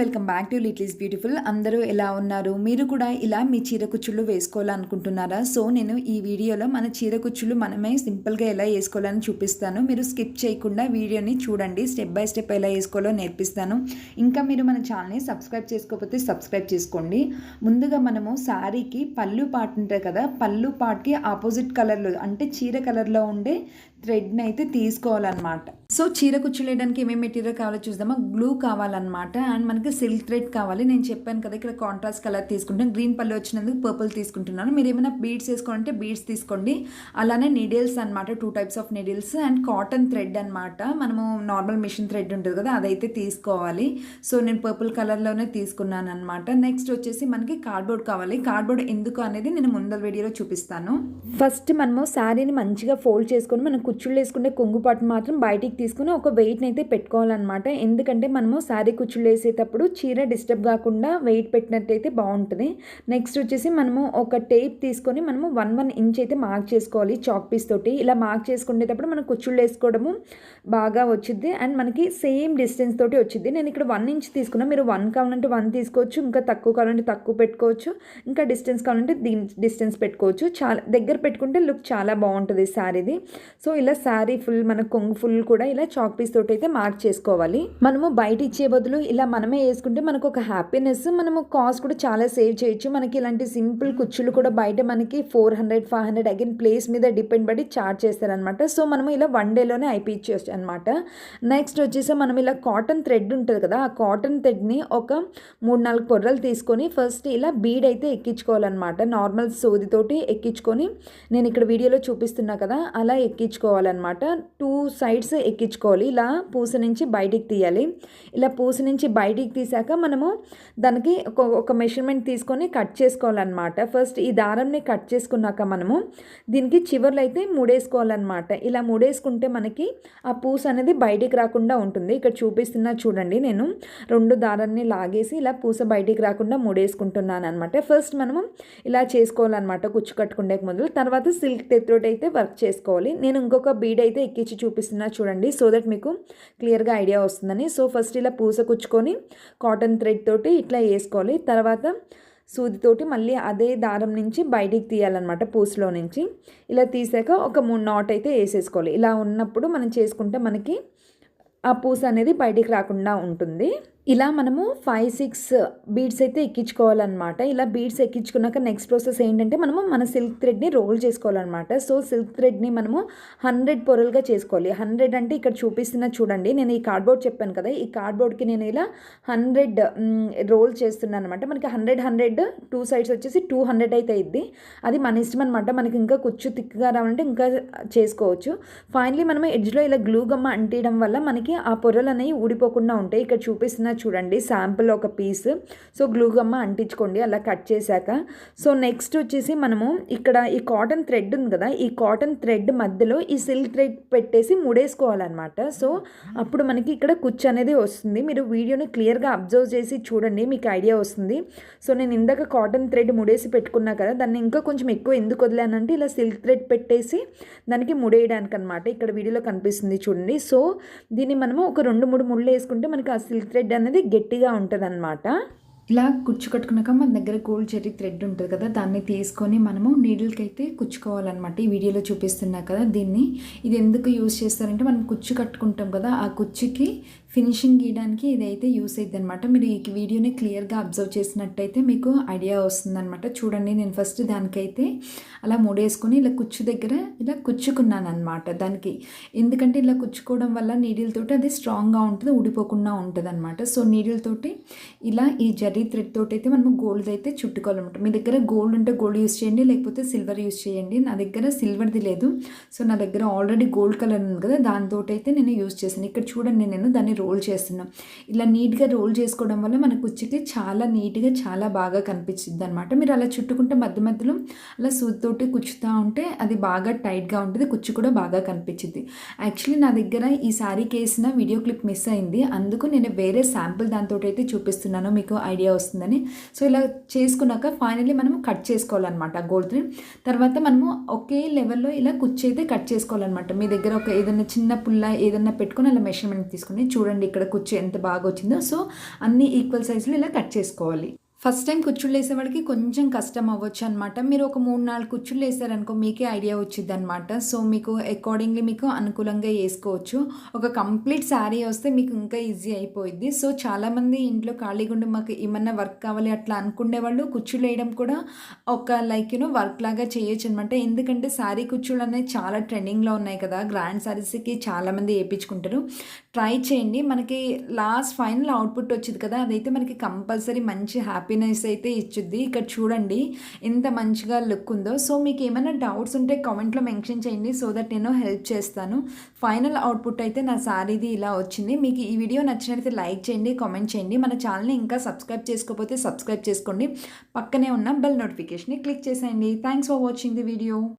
Welcome back to littles beautiful. అందరూ ఎలా ఉన్నారు? మీరు కూడా ఇలా మీ చీర కుచ్చుళ్ళు వేసుకోవాలనుకుంటున్నారా? సో నేను ఈ వీడియోలో మన చీర కుచ్చుళ్ళు మనమే సింపుల్గా ఎలా వేసుకోవాలని చూపిస్తాను. మీరు స్కిప్ చేయకుండా వీడియోని చూడండి. స్టెప్ బై స్టెప్ ఎలా వేసుకోవాలో నేర్పిస్తాను. ఇంకా మీరు మన ఛానల్ని సబ్స్క్రైబ్ చేసుకోకపోతే సబ్స్క్రైబ్ చేసుకోండి. ముందుగా మనము శారీకి పళ్ళు పాటు ఉంటుంది కదా పళ్ళు పాట్కి ఆపోజిట్ కలర్లో అంటే చీర కలర్లో ఉండే థ్రెడ్ని అయితే తీసుకోవాలన్నమాట. సో చీర కుచ్చులేయడానికి ఏమేమి మెటీరియల్ కావాలో చూద్దామా? గ్లూ కావాలన్నమాట. అండ్ మనకి సిల్క్ థ్రెడ్ కావాలి. నేను చెప్పాను కదా ఇక్కడ కాంట్రాస్ట్ కలర్ తీసుకుంటాను గ్రీన్ పళ్ళు వచ్చినందుకు పర్పుల్ తీసుకుంటున్నాను. మీరు ఏమైనా బీడ్స్ వేసుకోవాలంటే బీడ్స్ తీసుకోండి. అలానే నీడిల్స్ అనమాట two types of needles and cotton thread అనమాట మనము నార్మల్ మిషన్ థ్రెడ్ ఉంటుంది కదా అదైతే తీసుకోవాలి. సో నేను పర్పుల్ కలర్లోనే తీసుకున్నాను అనమాట నెక్స్ట్ వచ్చేసి మనకి కార్డ్బోర్డ్ కావాలి. కార్డ్బోర్డ్ ఎందుకు అనేది నేను ముందర వీడియోలో చూపిస్తాను. ఫస్ట్ మనము శారీని మంచిగా ఫోల్డ్ చేసుకొని మనం కుచ్చుళ్ళు వేసుకుంటే కొంగు పాటు మాత్రం బయటికి తీసుకుని ఒక వెయిట్ని అయితే పెట్టుకోవాలన్నమాట. ఎందుకంటే మనము శారీ కుచ్చుళ్ళు వేసేటప్పుడు చీర డిస్టర్బ్ కాకుండా వెయిట్ పెట్టినట్టయితే బాగుంటుంది. నెక్స్ట్ వచ్చేసి మనము ఒక టేప్ తీసుకొని మనము వన్ వన్ ఇంచ్ అయితే మార్క్ చేసుకోవాలి చాక్ పీస్ తోటి. ఇలా మార్క్ చేసుకునేటప్పుడు మనం కుచ్చుళ్ళు వేసుకోవడము బాగా వచ్చింది అండ్ మనకి సేమ్ డిస్టెన్స్ తోటి వచ్చింది నేను ఇక్కడ వన్ ఇంచ్ తీసుకున్నా. మీరు వన్ కావాలంటే వన్ తీసుకోవచ్చు. ఇంకా తక్కువ కావాలంటే తక్కువ పెట్టుకోవచ్చు. ఇంకా డిస్టెన్స్ కావాలంటే దీని డిస్టెన్స్ పెట్టుకోవచ్చు. చాలా దగ్గర పెట్టుకుంటే లుక్ చాలా బాగుంటుంది శారీది. సో ఇలా శారీ ఫుల్ మన కొంగు ఫుల్ కూడా ఇలా చాక్ పీస్ తోటి అయితే మార్క్ చేసుకోవాలి. మనము బయట ఇచ్చే బదులు ఇలా మనమే వేసుకుంటే మనకు ఒక హ్యాపీనెస్ మనము కాస్ట్ కూడా చాలా సేవ్ చేయొచ్చు. మనకి ఇలాంటి సింపుల్ కుచ్చులు కూడా బయట మనకి four hundred five hundred again place మీద డిపెండ్ పడి చార్జ్ చేస్తారనమాట సో మనము ఇలా వన్ డేలోనే అయిపించవచ్చు అనమాట నెక్స్ట్ వచ్చేసి మనం ఇలా కాటన్ థ్రెడ్ ఉంటుంది కదా ఆ కాటన్ థ్రెడ్ని ఒక మూడు నాలుగు పొర్రలు తీసుకొని ఫస్ట్ ఇలా బీడ్ అయితే ఎక్కించుకోవాలన్నమాట. నార్మల్ సోదితోటి ఎక్కించుకొని నేను ఇక్కడ వీడియోలో చూపిస్తున్నా కదా అలా ఎక్కించుకోవాలన్నమాట టూ సైడ్స్ ఎక్కించుకోవాలి. ఇలా పూస నుంచి బయటికి తీయాలి. ఇలా పూస నుంచి బయటికి తీసాక మనము దానికి ఒక ఒక మెషర్మెంట్ తీసుకొని కట్ చేసుకోవాలన్నమాట. ఫస్ట్ ఈ దారంని కట్ చేసుకున్నాక మనము దీనికి చివర్లు అయితే ముడేసుకోవాలన్నమాట. ఇలా ముడేసుకుంటే మనకి ఆ పూస అనేది బయటికి రాకుండా ఉంటుంది. ఇక్కడ చూపిస్తున్నా చూడండి. నేను రెండు దారాన్ని లాగేసి ఇలా పూస బయటికి రాకుండా ముడేసుకుంటున్నాను అనమాట ఫస్ట్ మనము ఇలా చేసుకోవాలన్నమాట. కుచ్చు కట్టుకుండే మొదలు తర్వాత సిల్క్ తెత్తోటి అయితే వర్క్ చేసుకోవాలి. నేను ఒక బీడ్ అయితే ఎక్కించి చూపిస్తున్నా చూడండి సో దట్ మీకు క్లియర్గా ఐడియా వస్తుందని. సో ఫస్ట్ ఇలా పూస కుచ్చుకొని కాటన్ థ్రెడ్ తోటి ఇట్లా వేసుకోవాలి. తర్వాత సూదితోటి మళ్ళీ అదే దారం నుంచి బయటికి తీయాలన్నమాట పూసలో నుంచి. ఇలా తీసాక ఒక మూడు నాట్ అయితే వేసేసుకోవాలి. ఇలా ఉన్నప్పుడు మనం చేసుకుంటే మనకి ఆ పూస అనేది బయటికి రాకుండా ఉంటుంది. ఇలా మనము ఫైవ్ సిక్స్ బీడ్స్ అయితే ఎక్కించుకోవాలన్నమాట. ఇలా బీడ్స్ ఎక్కించుకున్నాక నెక్స్ట్ ప్రాసెస్ ఏంటంటే మనము మన సిల్క్ థ్రెడ్ని రోల్ చేసుకోవాలన్నమాట. సో సిల్క్ థ్రెడ్ని మనము హండ్రెడ్ పొరలుగా చేసుకోవాలి. హండ్రెడ్ అంటే ఇక్కడ చూపిస్తున్న చూడండి నేను ఈ కార్డ్బోర్డ్ చెప్పాను కదా ఈ కార్డ్బోర్డ్కి నేను ఇలా హండ్రెడ్ రోల్ చేస్తున్నాను అనమాట మనకి హండ్రెడ్ హండ్రెడ్ టూ సైడ్స్ వచ్చేసి టూ హండ్రెడ్ అయితే అయింది అది మన ఇష్టం అనమాట మనకి ఇంకా కుచ్చు తిక్కుగా రావాలంటే ఇంకా చేసుకోవచ్చు. ఫైనలీ మనం ఎడ్జ్లో ఇలా గ్లూ గమ్మ అంటియడం వల్ల మనకి ఆ పొరలు అనేవి ఊడిపోకుండా ఉంటాయి. ఇక్కడ చూపిస్తున్న చూడండి శాంపుల్ ఒక పీస్ సో గ్లూగమ్మ అంటించుకోండి అలా కట్ చేశాక. సో నెక్స్ట్ వచ్చేసి మనము ఇక్కడ ఈ కాటన్ థ్రెడ్ ఉంది కదా ఈ కాటన్ థ్రెడ్ మధ్యలో ఈ సిల్క్ థ్రెడ్ పెట్టేసి ముడేసుకోవాలన్నమాట. సో అప్పుడు మనకి ఇక్కడ కుచ్చు అనేది వస్తుంది. మీరు వీడియోని క్లియర్గా అబ్జర్వ్ చేసి చూడండి మీకు ఐడియా వస్తుంది. సో నేను ఇందాక కాటన్ థ్రెడ్ ముడేసి పెట్టుకున్నా కదా దాన్ని ఇంకా కొంచెం ఎక్కువ ఎందుకు వదిలానంటే ఇలా సిల్క్ థ్రెడ్ పెట్టేసి దానికి ముడేయడానికి అనమాట ఇక్కడ వీడియోలో కనిపిస్తుంది చూడండి. సో దీన్ని మనము ఒక రెండు మూడు ముళ్ళు వేసుకుంటే మనకి ఆ సిల్క్ థ్రెడ్ అనేది గట్టిగా ఉంటుంది అనమాట ఇలా కుచ్చు కట్టుకున్నాక మన దగ్గర గోల్డ్ చెర్రీ థ్రెడ్ ఉంటుంది కదా దాన్ని తీసుకొని మనము నీడిల్కి అయితే కుచ్చుకోవాలన్నమాట. ఈ వీడియోలో చూపిస్తున్నా కదా దీన్ని. ఇది ఎందుకు యూస్ చేస్తారంటే మనం కుచ్చు కట్టుకుంటాం కదా ఆ కుచ్చుకి ఫినిషింగ్ గీయడానికి ఇదైతే యూస్ అయింది అనమాట మీరు ఈ వీడియోని క్లియర్గా అబ్జర్వ్ చేసినట్టయితే మీకు ఐడియా వస్తుందన్నమాట. చూడండి నేను ఫస్ట్ దానికైతే అలా మూడేసుకొని ఇలా కుచ్చు దగ్గర ఇలా కుచ్చుకున్నాను అనమాట దానికి. ఎందుకంటే ఇలా కుచ్చుకోవడం వల్ల నీడిల్తోటి అది స్ట్రాంగ్గా ఉంటుంది ఊడిపోకుండా ఉంటుంది అనమాట సో నీడిల్తోటి ఇలా ఈ జరీ థ్రెడ్ తోటి అయితే మనం గోల్డ్ అయితే చుట్టుకోవాలన్నమాట. మీ దగ్గర గోల్డ్ ఉంటే గోల్డ్ యూస్ చేయండి లేకపోతే సిల్వర్ యూస్ చేయండి. నా దగ్గర సిల్వర్ది లేదు. సో నా దగ్గర ఆల్రెడీ గోల్డ్ కలర్ ఉంది కదా దాంతో అయితే నేను యూస్ చేశాను. ఇక్కడ చూడండి నేను దాన్ని రోల్ చేస్తున్నాను ఇలా నీట్గా రోల్ చేసుకోవడం వల్ల మన కుచ్చికి చాలా నీట్గా చాలా బాగా కనిపించింది అనమాట మీరు అలా చుట్టుకుంటే మధ్య మధ్యలో అలా సూత్తోటి కుచ్చుతూ ఉంటే అది బాగా టైట్గా ఉంటుంది. కుచ్చు కూడా బాగా కనిపించింది యాక్చువల్లీ నా దగ్గర ఈ శారీకి వేసిన వీడియో క్లిప్ మిస్ అయింది. అందుకు నేను వేరే శాంపుల్ దాంతో అయితే చూపిస్తున్నాను. మీకు ఐడియా వస్తుందని. సో ఇలా చేసుకున్నాక ఫైనల్లీ మనం కట్ చేసుకోవాలన్నమాట గోల్డ్ని తర్వాత మనము ఒకే లెవెల్లో ఇలా కుచ్చి అయితే కట్ చేసుకోవాలన్నమాట. మీ దగ్గర ఒక ఏదైనా చిన్న పుల్ల ఏదైనా పెట్టుకుని అలా మెషర్మెంట్ తీసుకుని చూడండి ఇక్కడ కుచ్చి ఎంత బాగా వచ్చిందో. సో అన్ని ఈక్వల్ సైజులు ఇలా కట్ చేసుకోవాలి. ఫస్ట్ టైం కుచ్చుళ్ళు వేసేవాడికి కొంచెం కష్టం అవ్వచ్చు అనమాట మీరు ఒక మూడు నాలుగు కుచ్చుళ్ళు వేసారనుకో మీకే ఐడియా వచ్చింది అనమాట సో మీకు అకార్డింగ్లీ మీకు అనుకూలంగా వేసుకోవచ్చు. ఒక కంప్లీట్ శారీ వస్తే మీకు ఇంకా ఈజీ అయిపోయింది సో చాలామంది ఇంట్లో ఖాళీగా ఉండి మాకు ఏమన్నా వర్క్ కావాలి అట్లా అనుకునే వాళ్ళు కుచ్చుళ్ళు వేయడం కూడా ఒక లైక్ యూనో వర్క్ లాగా చేయొచ్చు అనమాట ఎందుకంటే శారీ కుచ్చుళ్ళు అనేవి చాలా ట్రెండింగ్లో ఉన్నాయి కదా. గ్రాండ్ శారీస్కి చాలామంది వేయించుకుంటారు. ట్రై చేయండి. మనకి లాస్ట్ ఫైనల్ అవుట్పుట్ వచ్చింది కదా. అదైతే మనకి కంపల్సరీ మంచి హ్యాపీ హ్యాపీనెస్ అయితే ఇచ్చుద్ది. ఇక్కడ చూడండి ఎంత మంచిగా లుక్ ఉందో. సో మీకు ఏమైనా డౌట్స్ ఉంటే కామెంట్లో మెన్షన్ చేయండి సో దట్ నేను హెల్ప్ చేస్తాను. ఫైనల్ అవుట్పుట్ అయితే నా శారీది ఇలా వచ్చింది. మీకు ఈ వీడియో నచ్చినట్లయితే లైక్ చేయండి కామెంట్ చేయండి. మన ఛానల్ని ఇంకా సబ్స్క్రైబ్ చేసుకోకపోతే సబ్స్క్రైబ్ చేసుకోండి. పక్కనే ఉన్న బెల్ నోటిఫికేషన్ని క్లిక్ చేసేయండి. Thanks for watching the video